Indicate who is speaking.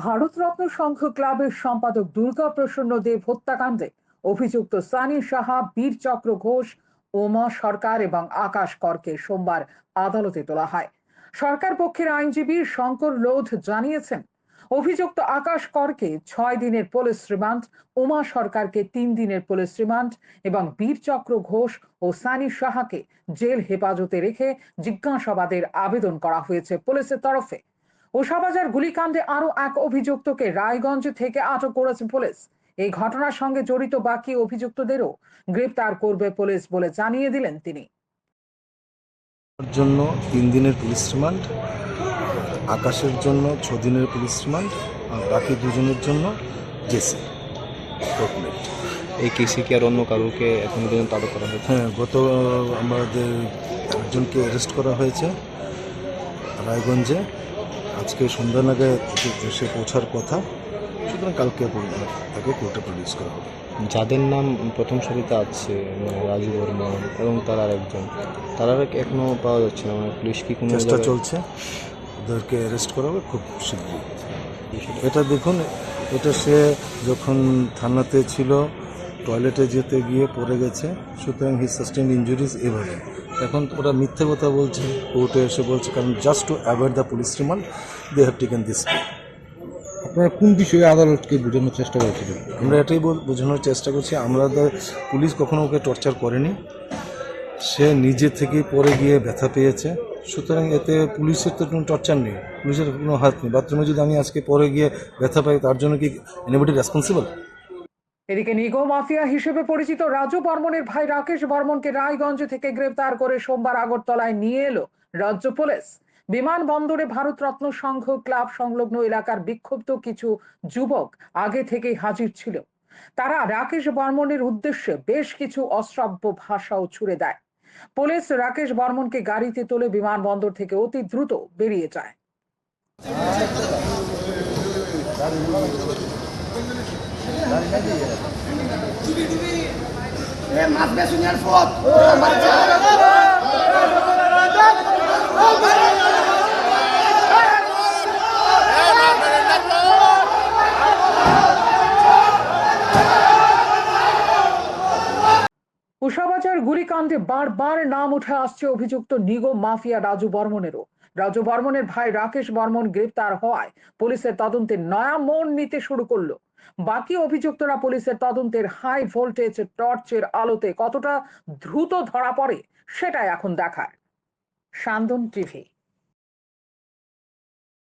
Speaker 1: ভারতরত্ন সংঘ ক্লাবের সম্পাদক দুর্গা প্রসন্ন দেব হত্যাকাণ্ডে অভিযুক্ত সানি সাহা বীরচক্র ঘোষ, ওমা সরকার এবং আকাশ করকে সোমবার আদালতে তোলা হয়। সরকার পক্ষের আইনজীবী শঙ্কর লোধ জানিয়েছেন, অভিযুক্ত আকাশ করকে ছয় দিনের পুলিশ রিমান্ড উমা সরকারকে তিন দিনের পুলিশ রিমান্ড এবং বীরচক্র ঘোষ ও সানি সাহাকে জেল হেফাজতে রেখে জিজ্ঞাসাবাদের আবেদন করা হয়েছে পুলিশের তরফে। ওষাবাজার গুলিকাণ্ডে আরও এক অভিযুক্তকে রায়গঞ্জ থেকে আটক করেছে পুলিশ। এই ঘটনার সঙ্গে জড়িত বাকি অভিযুক্তদেরও গ্রেপ্তার করবে পুলিশ বলে জানিয়ে দিলেন তিনি।
Speaker 2: তার জন্য তিন দিনের পুলিশ রিমান্ড আকাশের জন্য ছ দিনের পুলিশ রিমান্ড আর বাকি দুজনের জন্য জেসি।
Speaker 3: এই কেসে কি আর অন্য কারোকে এখন পর্যন্ত আটক করা হয়েছে?
Speaker 2: হ্যাঁ গত আমাদের একজনকে অ্যারেস্ট করা হয়েছে রায়গঞ্জে। আজকে সন্ধ্যা নাগাদ এসে পৌঁছার কথা। সুতরাং কালকে তাকে কোর্টে প্রডিউস করা হবে।
Speaker 3: যাদের নাম প্রথম সারিতে আছে রাজু বর্মন এবং তার আরেকজন তারা এখনও পাওয়া যাচ্ছে না। মানে পুলিশ কি কোনো
Speaker 2: চেষ্টা চলছে। ওদেরকে অ্যারেস্ট করা হবে খুব শীঘ্রই। এটা দেখুন এটা সে যখন থানাতে ছিল টয়লেটে যেতে গিয়ে পড়ে গেছে। সুতরাং হি সাস্টেন ইঞ্জুরিজ এভাবে এখন ওরা মিথ্যে কথা বলছে কোর্টে এসে বলছে কারণ just to avoid the police remand they have taken this
Speaker 4: আপনারা কোন বিষয়ে আদালতকে বোঝানোর চেষ্টা করেছিলেন?
Speaker 2: আমরা এটাই বোঝানোর চেষ্টা করছি আমরা পুলিশ কখনো ওকে টর্চার করেনি। সে নিজে থেকেই পরে গিয়ে ব্যথা পেয়েছে। সুতরাং এতে পুলিশের তো কোনো টর্চার নেই পুলিশের কোনো হাত নেই। বাথরুমে যদি আমি আজকে পরে গিয়ে ব্যথা পাই তার জন্য কি এনিবডি রেসপন্সিবল
Speaker 1: এদিকে নিগো মাফিয়া হিসেবে পরিচিত রাজু বর্মনের ভাই রাকেশ বর্মনকে রায়গঞ্জ থেকে গ্রেপ্তার করে সোমবার আগরতলায় নিয়ে এলো রাজ্য পুলিশ। বিমানবন্দরে ভারতরত্ন সংঘ ক্লাব সংলগ্ন এলাকার বিক্ষুব্ধ কিছু যুবক আগে থেকেই হাজির ছিল। তারা রাকেশ বর্মনের উদ্দেশ্যে বেশ কিছু অশ্রাব্য ভাষাও ছুড়ে দেয়। পুলিশ রাকেশ বর্মনকে গাড়িতে তুলে বিমানবন্দর থেকে অতি দ্রুত বেরিয়ে যায়।
Speaker 5: Personagem foto.
Speaker 1: উষাবাজার গুলিকাণ্ডে বারবার নাম উঠে আসছে অভিযুক্ত নিগো মাফিয়া রাজু বর্মনেরও রাজু বর্মনের ভাই রাকেশ বর্মন গ্রেপ্তার হওয়ায় পুলিশের তদন্তে নয়া মন নিতে শুরু করল বাকি অভিযুক্তরা পুলিশের তদন্তের হাই ভোল্টেজ টর্চের আলোতে কতটা দ্রুত ধরা পড়ে সেটা এখন দেখার। সান্দন টিভি